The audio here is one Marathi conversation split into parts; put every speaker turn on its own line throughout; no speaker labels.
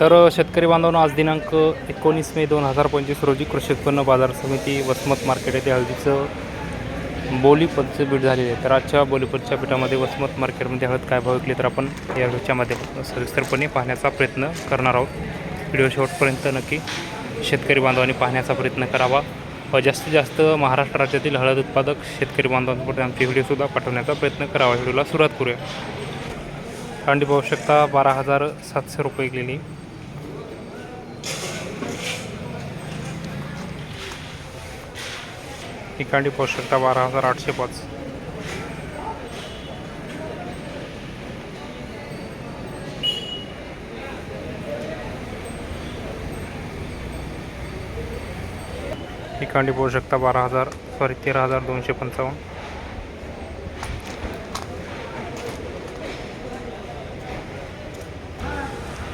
तर शेतकरी बांधवांनो आज दिनांक एकोणीस मे दोन हजार पंचवीस रोजी कृषी उत्पन्न बाजार समिती वसमत मार्केट येथे हळदीचं बोलीपदचं बीट झालेले आहे. तर आजच्या बोलीपदच्या पीठामध्ये वसमत मार्केटमध्ये हळद काय भाव विकले तर आपण या ह्याच्यामध्ये सविस्तरपणे पाहण्याचा प्रयत्न करणार आहोत. व्हिडिओ शेवटपर्यंत नक्की शेतकरी बांधवांनी पाहण्याचा प्रयत्न करावा. व जास्तीत जास्त महाराष्ट्र राज्यातील हळद उत्पादक शेतकरी बांधवांपर्यंत आमचे व्हिडिओसुद्धा पाठवण्याचा प्रयत्न करावा. व्हिडिओला सुरुवात करूया. कांडी पाहू शकता बारा हजार सातशे रुपये गेलेली ही पोषकता शकता बारा हजार आठशे पाच. ही पोषकता शकता बारा हजार सॉरी तेरा हजार दोनशे पंचावन्न.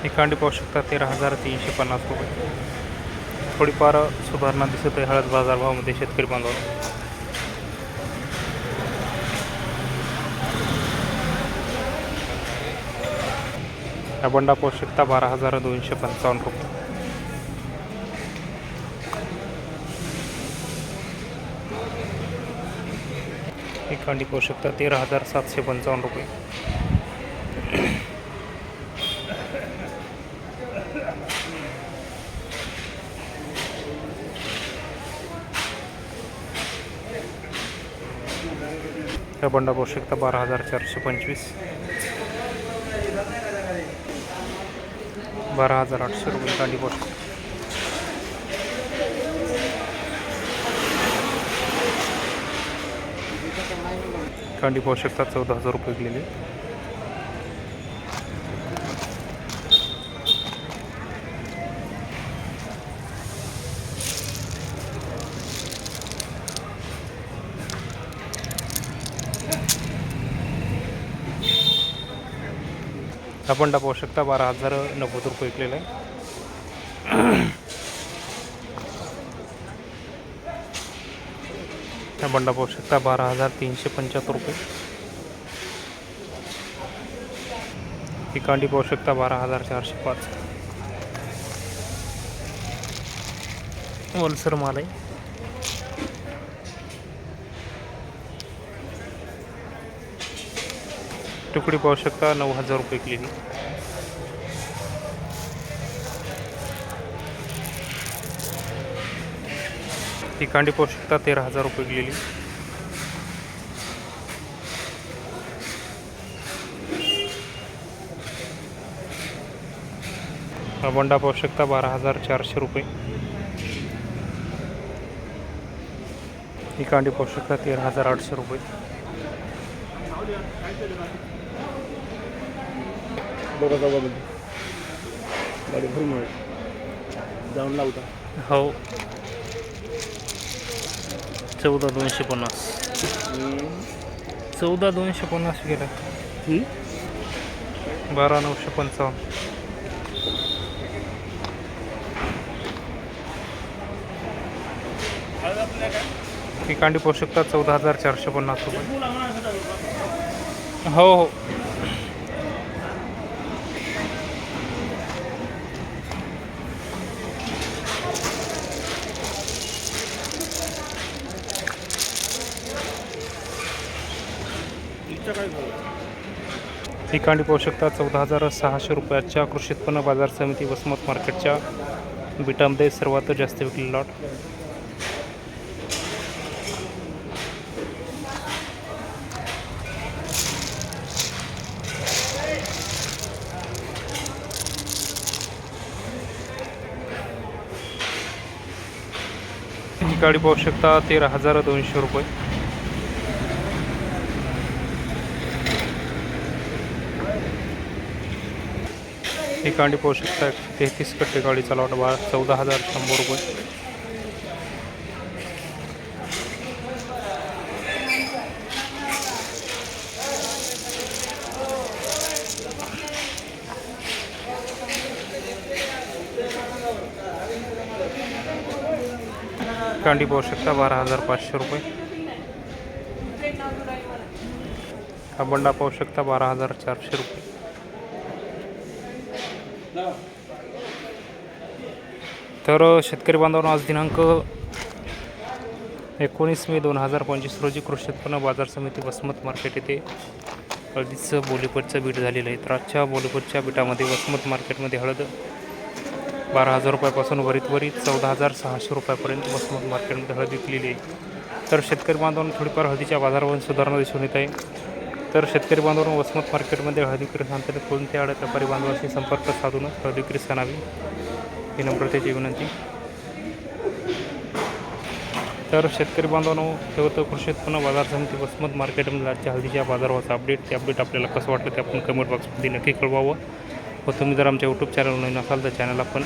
ही कांडी पाहू शकता तेरा हजार तीनशे पन्नास रुपये. थोडीफार सुधारणा दिसत आहे हळद बाजारभावामध्ये शेतकरी बांधवांना हा बंडा पोषकता बारा हजार दोनशे पंचावन्न रुपये. ही कांडी पोषकता तेरा हजार सातशे पंचावन्न रुपये. हा बंडा पाहू शकता बारा हजार चारशे पंचवीस. बारा हजार आठशे रुपये गाडी पाहू शकता कांडी पाहू शकता चौदा हजार रुपये गेलेले आपण बंडा पाहू शकता बारा हजार नव्वद रुपये विकलेला. आहे हा बंडा पाहू शकता बारा हजार तीनशे पंच्याहत्तर रुपये. ही कांडी पाहू शकता बारा हजार चारशे पाच. वलसर माल आहे. तुकडी पाहू शकता नऊ हजार रुपये किलो ही. कांडी पाहू शकता तेरा हजार रुपये गेलेली हा बंडा पाहू शकता बारा हजार चारशे रुपये. ही कांडी पाहू शकता तेरा हजार आठशे रुपये.
बघा जाऊ बघा. गाडी भरून जाऊन लावता
हो. चौदा दोनशे पन्नास. चौदा दोनशे पन्नास गेला. बारा नऊशे पंचावन्न. ही कांडी पाहू शकता चौदा हजार चारशे पन्नास रुपये. हो हो. ही कांडी पाहू शकता चौदा हजार सहाशे रुपयाच्या कृषी उत्पन्न बाजार समिती वसमत मार्केटच्या बिटामध्ये सर्वात जास्त विकलेला लॉट ही गाडी पाहू शकता तेरा हजार दोनशे रुपये. ही गाडी पाहू शकता तेहतीस कट्टे गाडी चालवत बारा चौदा हजार शंभर रुपये. कांडी पाहू शकता बारा हजार पाचशे रुपये. हा बंडा पाहू शकता बारा हजार चारशे रुपये. तर शेतकरी बांधवांनो आज दिनांक एकोणीस मे दोन हजार पंचवीस रोजी कृषी उत्पन्न बाजार समिती वसमत मार्केट येथे हळदीचं बोलीपटचं बीट झालेलं आहे. तर आजच्या बोलीपटच्या बीटामध्ये वसमत मार्केटमध्ये हळद बारा हजार रुपयापासून वरीत वरीत चौदा हजार सहाशे रुपयापर्यंत वसमत मार्केटमध्ये हळद विकलेली आहे. तर शेतकरी बांधवांना थोडीफार हळदीच्या बाजारावरून सुधारणा दिसून येत आहे. तर शेतकरी बांधवांना वसमत मार्केटमध्ये हळदी विक्री सांगताना कोणत्या आड व्यापारी बांधवांशी संपर्क साधूनच हळदी विक्री आणावी ही नम्रतेची विनंती. तर शेतकरी बांधवांनो हे होतं कृषी उत्पन्न बाजार समिती वसमत मार्केटमध्ये आजच्या हळदीच्या बाजारावरचा अपडेट ते अपडेट आपल्याला कसं वाटलं ते आपण कमेंट बॉक्समध्ये नक्की कळवावं. व तुम्ही जर आमच्या यूट्यूब चॅनल नवीन असाल तर चॅनलला पण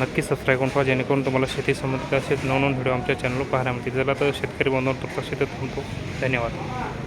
नक्की सबस्क्राईब करून ठेवा जेणेकरून तुम्हाला शेती संबंधित असे नवनवीन व्हिडिओ आमच्या चॅनलवर पाहायला मिळतील. जरा तर शेतकरी बांधवांवर तुमचा शेतात थांबतो. धन्यवाद.